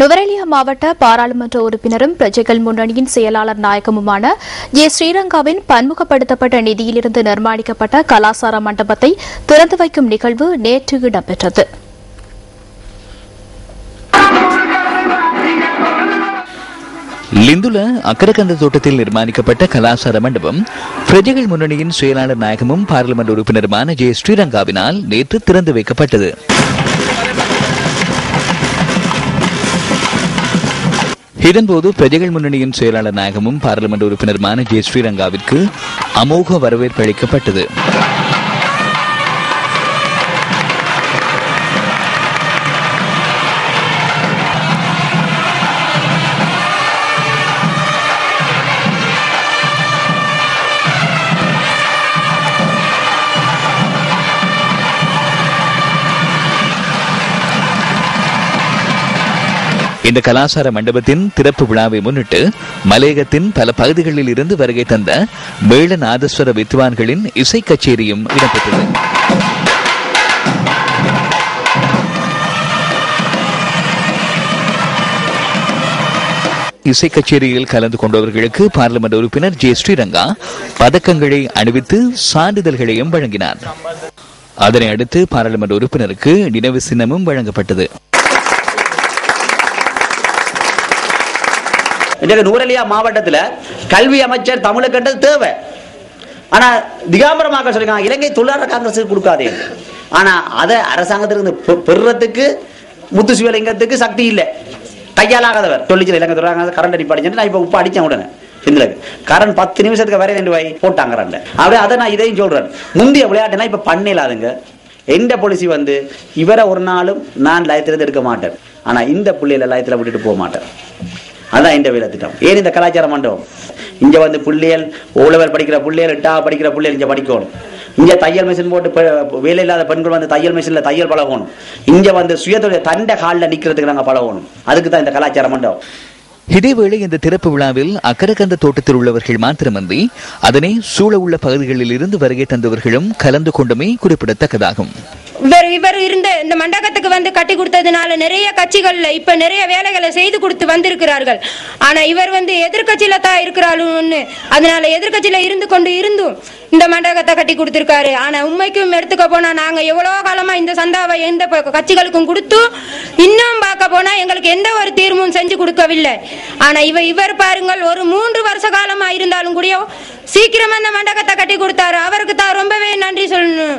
நுவரெலியா மாவட்ட பாராளுமன்ற உறுப்பினரும் பிரஜைகள் முன்னணியின் செயலாளர் நாயகமுமான ஜே ஸ்ரீரங்காவின் பன்முகப்படுத்தப்பட்ட நிதியிலிருந்து நிர்மாணிக்கப்பட்ட கலாசார மண்டபத்தை திறந்து வைக்கும் நிகழ்வு நேற்று இடம்பெற்றது. லிந்துல அக்கரகந்த தோட்டத்தில் நிர்மாணிக்கப்பட்ட கலாசார மண்டபம் பிரஜைகள் முன்னணியின் செயலாளர் நாயகமும் பாராளுமன்ற உறுப்பினருமான ஜே. ஸ்ரீரங்காவினால் நேற்று திறந்து வைக்கப்பட்டது. இதன்போது பிரஜைகள் முன்னணியின் செயலாளர் நாயகமும் பாராளுமன்ற உறுப்பினருமான ஜே ஸ்ரீரங்காவிற்கு அமோக வரவேற்பு அளிக்கப்பட்டது. இந்த கலாசார மண்டபத்தின் திறப்பு விழாவை முன்னிட்டு மலையகத்தின் பல பகுதிகளில் இருந்து வருகை தந்த மேள நாதஸ்வர வித்வான்களின் இசை கச்சேரியும் இடம்பெற்றது இசை கச்சேரியில் கலந்து கொண்டவர்களுக்கு பார்லிமெண்ட் உறுப்பினர் ஜே ஸ்ரீரங்கா பதக்கங்களை அணிவித்து சான்றிதழ்களையும் வழங்கினார். அதனை அடுத்து பாராளுமன்ற உறுப்பினருக்கு நினைவு சின்னமும் வழங்கப்பட்டது. இன்றைக்கு நூரலியா மாவட்டத்தில் கல்வி அமைச்சர் தமிழுக்கன்றது தேவை. ஆனா திகாம்பரமாக சொல்லியிருக்காங்க இலங்கை தொழிலாளர் காங்கிரஸுக்கு கொடுக்காதே. ஆனா அதை அரசாங்கத்திலிருந்து பெ- பெறுறதுக்கு முத்து சிவலிங்கத்துக்கு சக்தி இல்லை. கையாலாகாதவர் தொழிற்சல் இலங்கை தொழிலாளர் கரண்ட் அடிப்படை நான் இப்போ உப்பு அடிச்சேன் உடனே. சிந்திலக்கு கரண்ட் பத்து நிமிஷத்துக்கு வரைய ரெண்டு வாய் போட்டாங்க கரண்ட் அப்படியே அதை நான் இதையும் சொல்றேன். முந்தைய விளையாட்டுனா இப்ப பண்ணிடலாதுங்க எந்த பாலிசி வந்து இவரை ஒரு நாளும் நான் லயத்திலிருந்து எடுக்க மாட்டேன். ஆனா இந்த பிள்ளைகளை லயத்துல விட்டுட்டு போக மாட்டேன். அதான் இந்த வேலை திட்டம். ஏன் இந்த கலாச்சார மண்டபம்? இங்க வந்து பிள்ளைகள் ஓலவர் படிக்கிற பிள்ளைகள் எட்டா படிக்கிற பிள்ளைகள் இங்க படிக்கணும். இங்க தையல் மிஷின் போட்டு வேலை இல்லாத பெண்கள் வந்து தையல் மிஷின்ல தையல் பழகணும். இங்க வந்து சுயதொழில் தண்டை காலில் நிக்கிறதுக்கு நாங்க பழகணும். அதுக்கு தான் இந்த கலாச்சார மண்டபம். இதேவேளை இந்த திறப்பு விழாவில் அக்கரகந்த தோட்டத்தில் உள்ளவர்கள் மாத்திரமன்றி அதனை சூழ உள்ள பகுதிகளில் இருந்து வருகை தந்தவர்களும் கலந்து கொண்டமை குறிப்பிடத்தக்கதாகும். இவர் இவர் இருந்த மண்டபத்துக்கு வந்து கட்டி கொடுத்ததுனால நிறைய கட்சிகள்ல இப்ப நிறைய வேலைகளை செய்து கொடுத்து வந்திருக்கிறார்கள். ஆனா இவர் வந்து எதிர்க்கட்சியில தான் இருக்கிறாளுன்னு அதனால எதிர்கட்சியில இருந்து கொண்டு இருந்தும் இந்த மண்டபத்தை கட்டி கொடுத்திருக்காரு. ஆனா உண்மைக்கும் எடுத்துக்க போனா நாங்க எவ்வளவு காலமா இந்த சந்தாவை எந்த கட்சிகளுக்கும் கொடுத்து இன்னும் பார்க்க போனா எங்களுக்கு எந்த ஒரு தீர்வும் செஞ்சு கொடுக்கவில்லை. ஆனா இவ இவர் பாருங்கள் ஒரு மூன்று வருஷ காலமா இருந்தாலும் கூட சீக்கிரமா இந்த மண்டபத்தை கட்டி கொடுத்தாரு. அவருக்கு தான் ரொம்பவே நன்றி சொல்லணும்.